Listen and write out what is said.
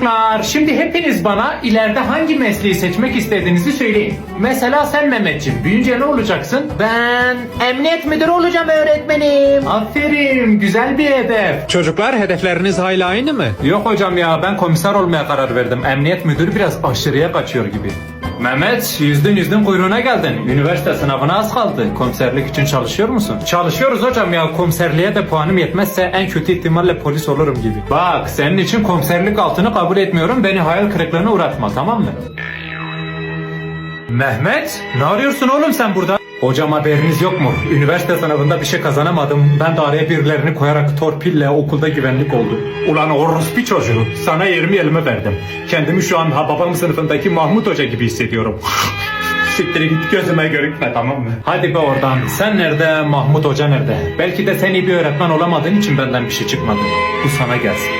Çocuklar, Şimdi hepiniz bana ileride hangi mesleği seçmek istediğinizi söyleyin. Mesela sen Mehmetciğim, büyüyünce ne olacaksın? Ben emniyet müdürü olacağım öğretmenim. Aferin, güzel bir hedef. Çocuklar hedefleriniz hala aynı mı? Yok hocam ya, ben komiser olmaya karar verdim. Emniyet müdürü biraz aşırıya kaçıyor gibi. Mehmet, yüzdün yüzdün kuyruğuna geldin. Üniversite sınavına az kaldı. Komiserlik için çalışıyor musun? Çalışıyoruz hocam ya. Komiserliğe de puanım yetmezse en kötü ihtimalle polis olurum gibi. Bak, senin için komiserlik altını kabul etmiyorum. Beni hayal kırıklığına uğratma, tamam mı? Mehmet, ne arıyorsun oğlum sen burada? Hocam haberiniz yok mu? Üniversite sınavında bir şey kazanamadım. Ben de araya birilerini koyarak torpille okulda güvenlik oldum. Ulan orospu çocuğu. Sana yerimi elime verdim. Kendimi şu an babam sınıfındaki Mahmut Hoca gibi hissediyorum. Siktir git gözüme görükme tamam mı? Hadi be oradan. Sen nerede? Mahmut Hoca nerede? Belki de sen iyi bir öğretmen olamadığın için benden bir şey çıkmadı. Bu sana gelsin.